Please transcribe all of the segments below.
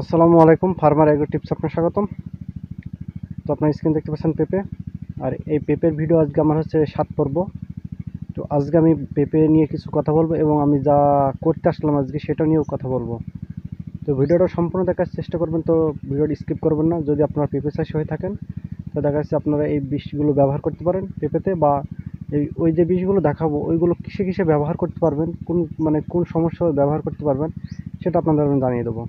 আসসালামু আলাইকুম, farmer agro tips আপনার স্বাগতম। তো আপনার স্ক্রিন দেখতে পাচ্ছেন পেঁপে। আর এই পেঁপের ভিডিও আজকে আমার হচ্ছে সাত পর্ব। তো আজকে আমি পেঁপে নিয়ে কিছু কথা বলব এবং আমি যা করতে আসলাম আজকে সেটা নিয়েও কথা বলব। তো ভিডিওটা সম্পূর্ণ দেখার চেষ্টা করবেন, তো ভিডিওটি স্কিপ করবেন না। যদি আপনারা পেঁপে চাষি হয়ে থাকেন, তো দেখা যাচ্ছে আপনারা এই বিষগুলো ব্যবহার করতে পারেন পেঁপেতে বা এই ওই যে বিষগুলো দেখাবো, ওইগুলো কিসে কিসে ব্যবহার করতে পারবেন, কোন মানে কোন সমস্যা ব্যবহার করতে পারবেন, সেটা আপনাদের আমি জানিয়ে দেবো।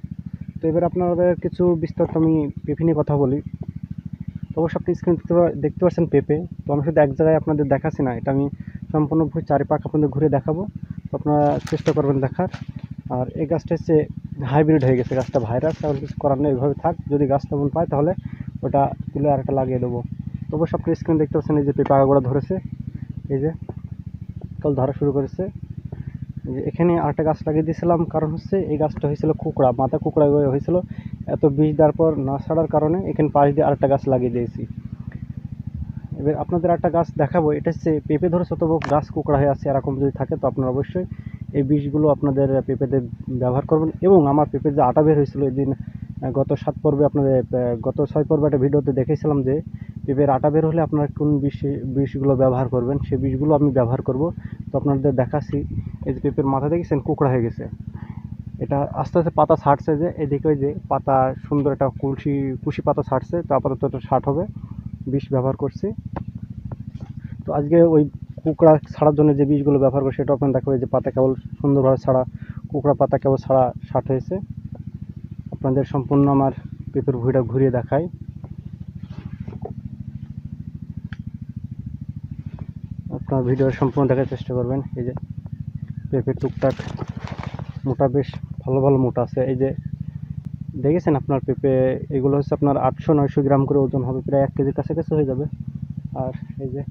এবার আপনাদের কিছু বিস্তারিত আমি পেঁপে নিয়ে কথা বলি। অবশ্য আপনি স্ক্রিন দেখতে দেখতে পাচ্ছেন পেঁপে। তো আমি শুধু এক জায়গায় আপনাদের দেখাচ্ছি না, এটা আমি সম্পূর্ণ চারিপাক আপনাদের ঘুরে দেখাবো। তো আপনারা চেষ্টা করবেন দেখার। আর এই গাছটা হচ্ছে হাইব্রিড হয়ে গেছে, গাছটা ভাইরাস তাহলে কিছু করার নেই এইভাবে থাক। যদি গাছ তেমন পায় তাহলে ওটা তুলে আর একটা লাগিয়ে দেবো। তো অবশ্য আপনি স্ক্রিন দেখতে পাচ্ছেন এই যে পেঁপে আগাগোড়া ধরেছে। এই যে, কাল ধরা শুরু করেছে। এখানে আরেকটা গাছ লাগিয়ে দিয়েছিলাম, কারণ হচ্ছে এই গাছটা হয়েছিল কুকড়া, মাথা কুকড়া হয়ে হয়েছিল। এত বীজ দেওয়ার পর না ছাড়ার কারণে এখানে পাশ দিয়ে আরেকটা গাছ লাগিয়ে দিয়েছি। এবার আপনাদের একটা গাছ দেখাবো, এটা হচ্ছে পেঁপে ধরেছে তবু গাছ কুকড়া হয়ে আছে, এরকম যদি থাকে তো আপনারা অবশ্যই এই বীজগুলো আপনাদের পেঁপেতে ব্যবহার করবেন। এবং আমার পেঁপে যে আটা বের হয়েছিল এদিন গত সাত পর্বে আপনাদের গত ছয় পর্বে একটা ভিডিওতে দেখেছিলাম যে পেঁপের আটা বের হলে আপনারা কোন বিষ বিষগুলো ব্যবহার করবেন সেই বিষগুলো আমি ব্যবহার করব। তো আপনাদের দেখাচ্ছি, এই যে পেঁপের মাথা দেখেছেন? কুকড়া হয়ে গেছে। এটা আস্তে আস্তে পাতা ছাড়ছে যে, এদিকে যে পাতা, সুন্দর একটা কুশি কুশি পাতা ছাড়ছে, তো আপাতত এটা ছাট হবে। বিষ ব্যবহার করছি। তো আজকে ওই কুকড়া ছাড়ার জন্য যে বীজগুলো ব্যবহার করে সেটা আপনার দেখাবে যে পাতা কেবল সুন্দরভাবে ছাড়া, কুকড়া পাতা কেবল ছাড়া ছাট হয়েছে। আপনাদের সম্পূর্ণ আমার পেঁপের ভুঁইটা ঘুরিয়ে দেখাই। আপনার ভিডিও সম্পূর্ণ দেখার চেষ্টা করবেন। এই যে পেঁপের টুকটাক মোটা, বেশ ভালো ভালো মোটা আছে। এই যে দেখেছেন আপনার পেঁপে? এগুলো হচ্ছে আপনার আটশো, নয়শো গ্রাম করে ওজন হবে, প্রায় এক কেজির কাছাকাছি হয়ে যাবে। আর এই যে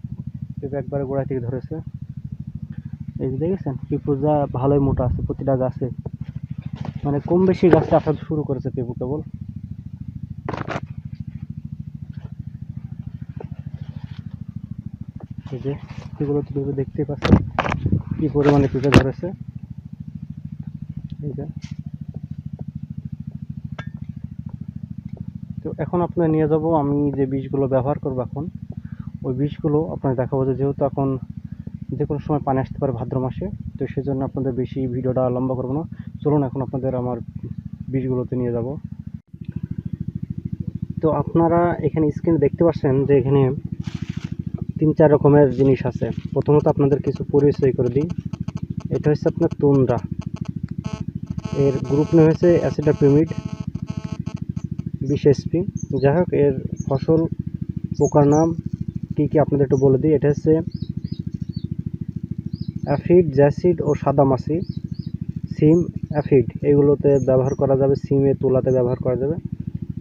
পেঁপে একবারে গোড়া থেকে ধরেছে। এই যে দেখেছেন পিপুজা ভালোই মোটা আছে, প্রতিটা গাছে। মানে কম বেশি গাছে আসা শুরু করেছে পেঁপু কেবল। এই যে, এগুলো তো পেঁপে দেখতেই পাচ্ছেন কি পরিমাণে পেঁপে ধরেছে। তো এখন আপনার নিয়ে যাব, আমি যে বীজগুলো ব্যবহার করব এখন, ওই বীজগুলো আপনার দেখাবো যে, যেহেতু এখন যে কোনো সময় পানি আসতে পারে ভাদ্র মাসে, তো সেই জন্য আপনাদের বেশি ভিডিওটা লম্বা করব না। চলুন এখন আপনাদের আমার বীজগুলোতে নিয়ে যাব। তো আপনারা এখানে স্ক্রিনে দেখতে পাচ্ছেন যে, এখানে তিন চার রকমের জিনিস আছে। প্রথমত আপনাদের কিছু পরিচয় করে দিই। এটা হচ্ছে আপনার তুন্দ্রা এর গ্রুপ নেম হয়েছে অ্যাসিডাপিমিড বিশ এসপি যাই হোক, এর ফসল পোকার নাম কী কী আপনাদের একটু বলে দিই। এটা হচ্ছে অ্যাফিড, জ্যাসিড ও সাদামাছি। সিম, অ্যাফিড। এইগুলোতে ব্যবহার করা যাবে, সিমে, তুলাতে ব্যবহার করা যাবে।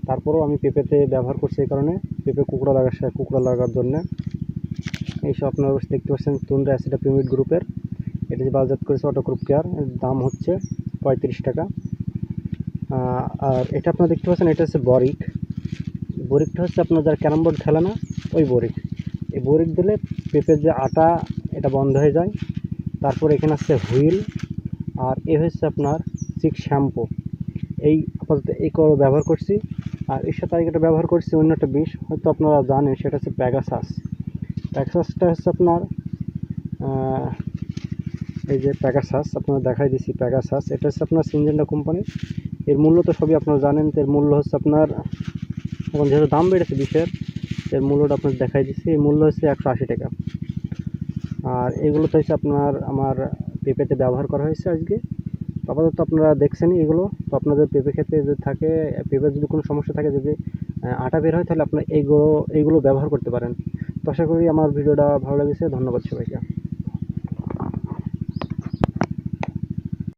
তারপরেও আমি পেঁপেতে ব্যবহার করছি এই কারণে। পেঁপে কুকড়া লাগার কুকড়া লাগার জন্যে। আপনারা অবশ্যই দেখতে পাচ্ছেন তুন্দ্রা অ্যাসিডাপিমিড গ্রুপের এটা যে বাজার করেছে অটো গ্রুপ কেয়ার দাম হচ্ছে পঁয়ত্রিশ টাকা। আর এটা আপনারা দেখতে পাচ্ছেন, এটা হচ্ছে বরিক বরিকটা হচ্ছে আপনার যারা ক্যারাম বোর্ড খেলে না, ওই বরিক এই বরিক দিলে পেঁপের যে আটা, এটা বন্ধ হয়ে যায়। তারপর এখানে আসছে হুইল আর এ হচ্ছে আপনার সিক্স শ্যাম্পু এই আপাতত এই করে ব্যবহার করছি। আর এর সাথে আরেকটা ব্যবহার করছি, অন্য একটা বিষ। হয়তো আপনারা জানেন, সেটা হচ্ছে প্যাগাসাস প্যাগাসাসটা হচ্ছে আপনার এই যে প্যাগাসাস আপনারা দেখাই দিচ্ছি প্যাগাসাস এটা হচ্ছে আপনার সিনজেন্ডা কোম্পানির এর মূল্য তো সবই আপনারা জানেন এর মূল্য হচ্ছে আপনার, এখন যেহেতু দাম বেড়েছে বিষের এর মূল্যটা আপনার দেখাই দিচ্ছি এর মূল্য হচ্ছে একশো আশি টাকা। আর এগুলো তো হচ্ছে আপনার, আমার পেঁপেতে ব্যবহার করা হয়েছে আজকে। আপাতত আপনারা দেখছেনই এগুলো। তো আপনাদের পেঁপে খেতে যদি থাকে, পেঁপে যদি কোনো সমস্যা থাকে, যদি আটা বের হয়, তাহলে আপনি এইগুলো এইগুলো ব্যবহার করতে পারেন। তো আশা করি আমার ভিডিওটা ভালো লেগেছে। ধন্যবাদ সবাইকে।